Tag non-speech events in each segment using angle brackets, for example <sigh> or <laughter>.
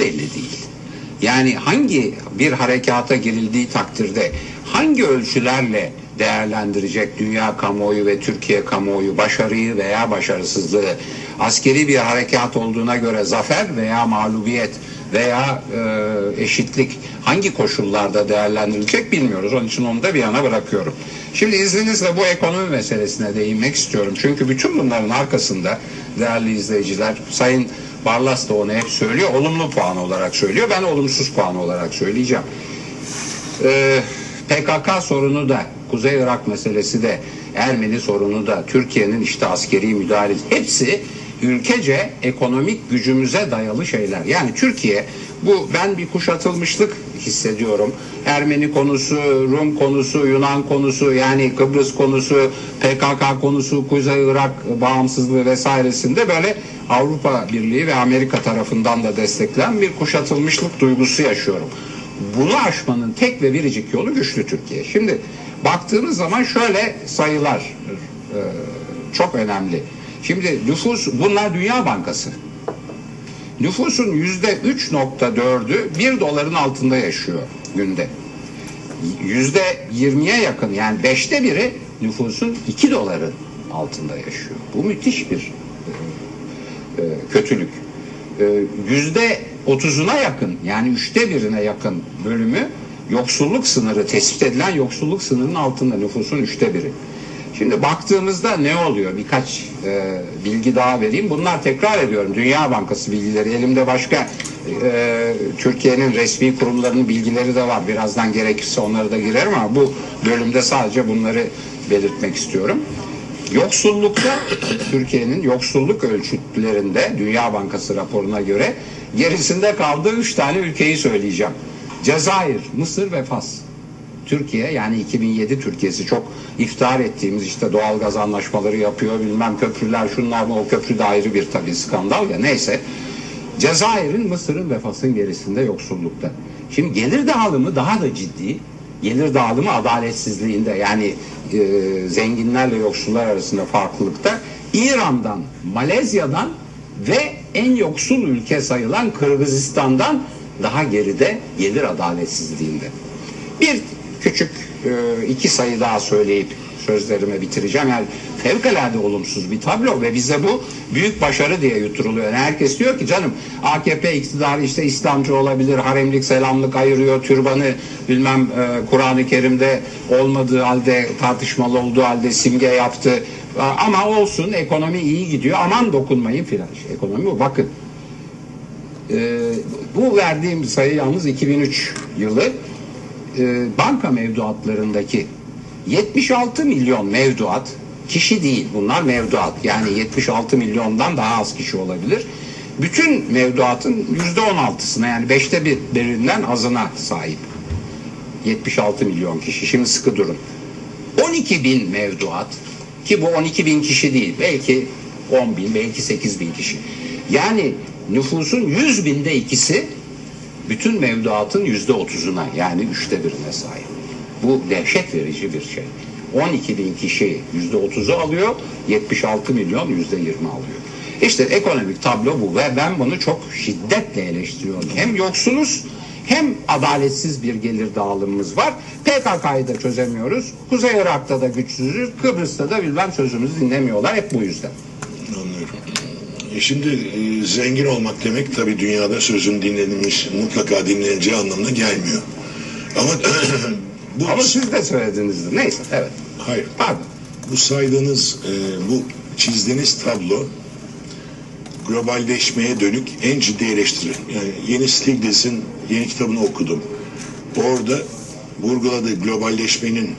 belli değil. Yani hangi bir harekata girildiği takdirde hangi ölçülerle değerlendirecek dünya kamuoyu ve Türkiye kamuoyu başarıyı veya başarısızlığı askeri bir harekat olduğuna göre zafer veya mağlubiyet veya e, eşitlik hangi koşullarda değerlendirilecek bilmiyoruz. Onun için onu da bir yana bırakıyorum. Şimdi izninizle bu ekonomi meselesine değinmek istiyorum. Çünkü bütün bunların arkasında değerli izleyiciler Sayın Barlas da onu hep söylüyor. Olumlu puan olarak söylüyor. Ben olumsuz puan olarak söyleyeceğim. Ee, PKK sorunu da Kuzey Irak meselesi de Ermeni sorunu da Türkiye'nin işte askeri müdahalesi hepsi ülkece ekonomik gücümüze dayalı şeyler. Yani Türkiye bu ben bir kuşatılmışlık hissediyorum. Ermeni konusu, Rum konusu, Yunan konusu yani Kıbrıs konusu, PKK konusu, Kuzey Irak bağımsızlığı vesairesinde böyle Avrupa Birliği ve Amerika tarafından da desteklenen bir kuşatılmışlık duygusu yaşıyorum. Bunu aşmanın tek ve biricik yolu güçlü Türkiye. Şimdi baktığınız zaman şöyle sayılar e, çok önemli. Şimdi nüfus bunlar Dünya Bankası. Nüfusun yüzde 3.4'ü 1 doların altında yaşıyor günde. Yüzde 20'ye yakın yani beşte biri nüfusun 2 doların altında yaşıyor. Bu müthiş bir e, e, kötülük. E, Yüzde 30'una yakın yani üçte birine yakın bölümü yoksulluk sınırı tespit edilen yoksulluk sınırının altında nüfusun üçte biri. Şimdi baktığımızda ne oluyor? Birkaç e, bilgi daha vereyim. Bunlar tekrar ediyorum. Dünya Bankası bilgileri. Elimde başka e, Türkiye'nin resmi kurumlarının bilgileri de var. Birazdan gerekirse onları da girerim ama bu bölümde sadece bunları belirtmek istiyorum. Yoksullukta Türkiye'nin yoksulluk ölçütlerinde Dünya Bankası raporuna göre gerisinde kaldığı üç tane ülkeyi söyleyeceğim. Cezayir, Mısır ve Fas. Türkiye yani 2007 Türkiye'si çok iftihar ettiğimiz işte doğal gaz anlaşmaları yapıyor bilmem köprüler şunlar mı o köprü de ayrı bir tabii skandal ya neyse. Cezayir'in Mısır'ın ve Fas'ın gerisinde yoksullukta. Şimdi gelir dağılımı daha da ciddi. Gelir dağılımı adaletsizliğinde yani e, zenginlerle yoksullar arasında farklılıkta. İran'dan, Malezya'dan ve en yoksul ülke sayılan Kırgızistan'dan daha geride gelir adaletsizliğinde. Bir küçük e, iki sayı daha söyleyip sözlerime bitireceğim. Yani fevkalade olumsuz bir tablo ve bize bu büyük başarı diye yuturuluyor. Yani herkes diyor ki canım AKP iktidarı işte İslamcı olabilir, haremlik selamlık ayırıyor, türbanı bilmem e, Kur'an-ı Kerim'de olmadığı halde tartışmalı olduğu halde simge yaptı. Ama olsun ekonomi iyi gidiyor aman dokunmayın filan. Ekonomi bu. Bakın e, bu verdiğim sayı yalnız 2003 yılı e, banka mevduatlarındaki 76 milyon mevduat kişi değil bunlar mevduat yani 76 milyondan daha az kişi olabilir. Bütün mevduatın yüzde 16'sına yani beşte bir birinden azına sahip. 76 milyon kişi. Şimdi sıkı durun. 12 bin mevduat ki bu 12 bin kişi değil. Belki 10 bin, belki 8 bin kişi. Yani nüfusun 100 binde ikisi bütün mevduatın yüzde otuzuna yani üçte birine sahip. Bu dehşet verici bir şey. 12 bin kişi yüzde otuzu alıyor, 76 milyon yüzde yirmi alıyor. İşte ekonomik tablo bu ve ben bunu çok şiddetle eleştiriyorum. Hem yoksuluz hem adaletsiz bir gelir dağılımımız var. PKK'yı da çözemiyoruz. Kuzey Irak'ta da güçsüzüz. Kıbrıs'ta da bilmem sözümüzü dinlemiyorlar. Hep bu yüzden. E şimdi e, zengin olmak demek tabii dünyada sözün dinlenilmiş, mutlaka dinleneceği anlamına gelmiyor. Ama <clears throat> bu Ama siz de söyledinizdir. Neyse evet. hayır. Pardon. Bu saydığınız, e, bu çizdiğiniz tablo globalleşmeye dönük en ciddi eleştiri. Yani yeni Stiglitz'in yeni kitabını okudum. Orada vurguladığı globalleşmenin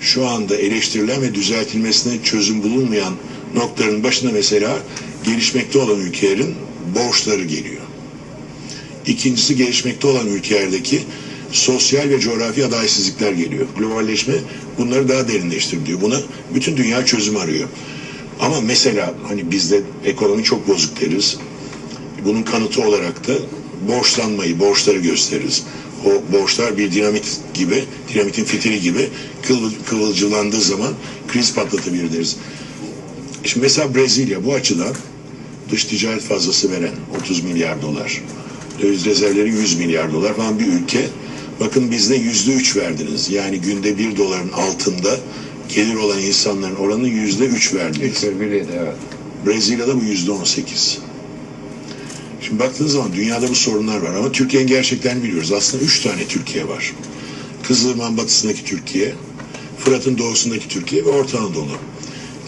şu anda eleştirilen ve düzeltilmesine çözüm bulunmayan noktaların başına mesela gelişmekte olan ülkelerin borçları geliyor. İkincisi gelişmekte olan ülkelerdeki sosyal ve coğrafi adaletsizlikler geliyor. Globalleşme bunları daha derinleştiriyor. Buna bütün dünya çözüm arıyor. Ama mesela hani bizde ekonomi çok bozuk deriz. Bunun kanıtı olarak da borçlanmayı, borçları gösteririz. O borçlar bir dinamit gibi, dinamitin fitili gibi kıvıl, kıvılcılandığı zaman kriz patlatabilir deriz. Şimdi mesela Brezilya bu açıdan dış ticaret fazlası veren 30 milyar dolar. döviz rezervleri 100 milyar dolar falan bir ülke. Bakın bizde yüzde üç verdiniz. Yani günde bir doların altında gelir olan insanların oranı yüzde üç verdiniz. 3,1 evet. Brezilya'da bu yüzde on sekiz. Şimdi baktığınız zaman dünyada bu sorunlar var ama Türkiye'nin gerçekten biliyoruz. Aslında üç tane Türkiye var. Kızılırmak'ın batısındaki Türkiye, Fırat'ın doğusundaki Türkiye ve Orta Anadolu.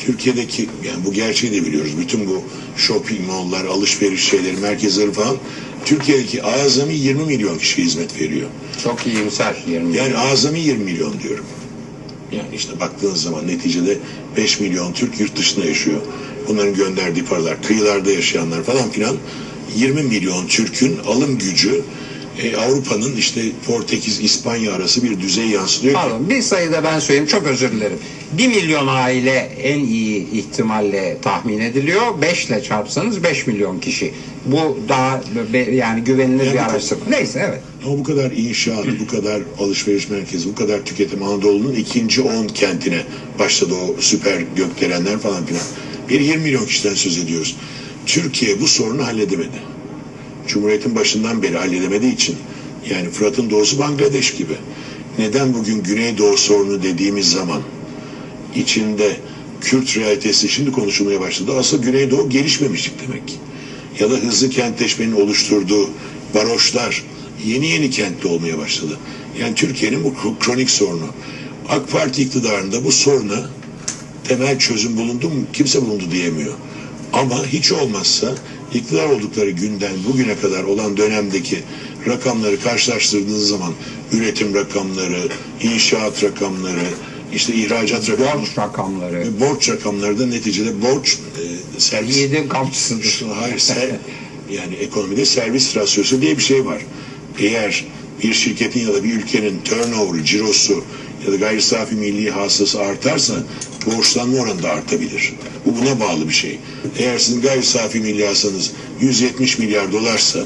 Türkiye'deki yani bu gerçeği de biliyoruz. Bütün bu shopping mall'lar, alışveriş şeyleri, merkezleri falan Türkiye'deki azami 20 milyon kişi hizmet veriyor. Çok iyimser 20. Yani azami 20 milyon diyorum. Yani işte baktığınız zaman neticede 5 milyon Türk yurt dışında yaşıyor. Bunların gönderdiği paralar, kıyılarda yaşayanlar falan filan 20 milyon Türk'ün alım gücü e, Avrupa'nın işte Portekiz, İspanya arası bir düzey yansıtıyor. Pardon bir sayıda ben söyleyeyim çok özür dilerim. 1 milyon aile en iyi ihtimalle tahmin ediliyor. 5 ile çarpsanız 5 milyon kişi. Bu daha yani güvenilir Yani bir araştırma. Neyse evet. Ama bu kadar inşaat, bu kadar alışveriş merkezi, bu kadar tüketim Anadolu'nun ikinci 10 kentine başladı o süper gökdelenler falan filan. Bir 20 milyon kişiden söz ediyoruz. Türkiye bu sorunu halledemedi. Cumhuriyetin başından beri halledemediği için yani Fırat'ın doğusu Bangladeş gibi. Neden bugün Güneydoğu sorunu dediğimiz zaman içinde Kürt realitesi şimdi konuşulmaya başladı. Asıl Güneydoğu gelişmemişlik demek. Ya da hızlı kentleşmenin oluşturduğu baroşlar yeni yeni kentli olmaya başladı. Yani Türkiye'nin bu kronik sorunu. AK Parti iktidarında bu soruna temel çözüm bulundu mu? Kimse bulundu diyemiyor. Ama hiç olmazsa iktidar oldukları günden bugüne kadar olan dönemdeki rakamları karşılaştırdığınız zaman üretim rakamları, inşaat rakamları, işte ihracat rakamları, Borç rakamları. ve borç rakamları da neticede borç e, servis Yiğidin kamçısıdır. Hayır, ser, yani ekonomide servis rasyosu diye bir şey var. Eğer bir şirketin ya da bir ülkenin turnover, cirosu ya da gayri safi milli hasılası artarsa borçlanma oranı da artabilir. Bu buna bağlı bir şey. Eğer sizin gayri safi milli hasılanız 170 milyar dolarsa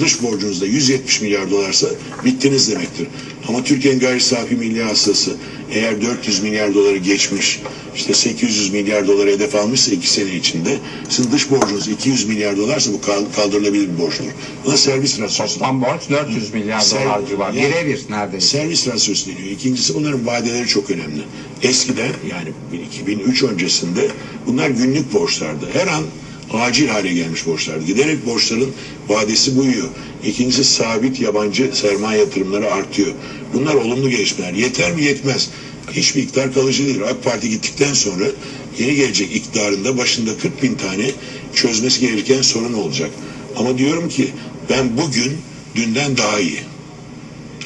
dış borcunuz da 170 milyar dolarsa bittiniz demektir. Ama Türkiye'nin gayri safi milli hasılası eğer 400 milyar doları geçmiş, işte 800 milyar doları hedef almışsa iki sene içinde, sizin dış borcunuz 200 milyar dolarsa bu kal- kaldırılabilir bir borçtur. Buna servis rasyosu. Toplam borç 400 milyar Ser- dolar civarı. yani- Birebir neredeyse. Servis rasyosu deniyor. İkincisi bunların vadeleri çok önemli. Eskiden yani 2003 öncesinde bunlar günlük borçlardı. Her an acil hale gelmiş borçlardı. Giderek borçların vadesi buyuyor. İkincisi sabit yabancı sermaye yatırımları artıyor. Bunlar olumlu gelişmeler. Yeter mi? Yetmez. Hiçbir iktidar kalıcı değil. AK Parti gittikten sonra yeni gelecek iktidarında başında 40 bin tane çözmesi gereken sorun olacak. Ama diyorum ki ben bugün dünden daha iyi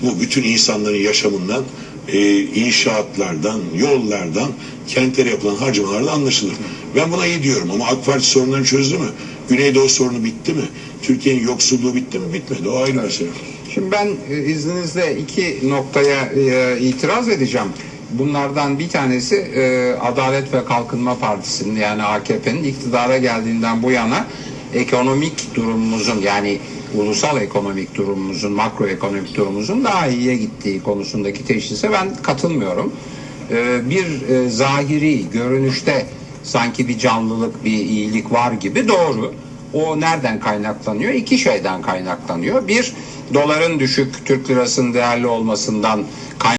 bu bütün insanların yaşamından e, inşaatlardan, yollardan, kentlere yapılan harcamalardan anlaşılır. Ben buna iyi diyorum ama AK Parti sorunlarını çözdü mü? Güneydoğu sorunu bitti mi? Türkiye'nin yoksulluğu bitti mi? Bitmedi. O ayrı mesele. Şimdi ben e, izninizle iki noktaya e, itiraz edeceğim. Bunlardan bir tanesi e, Adalet ve Kalkınma Partisi'nin yani AKP'nin iktidara geldiğinden bu yana ekonomik durumumuzun yani ulusal ekonomik durumumuzun, makroekonomik durumumuzun daha iyiye gittiği konusundaki teşhise ben katılmıyorum. E, bir e, zahiri görünüşte sanki bir canlılık, bir iyilik var gibi doğru. O nereden kaynaklanıyor? İki şeyden kaynaklanıyor. Bir, doların düşük, Türk lirasının değerli olmasından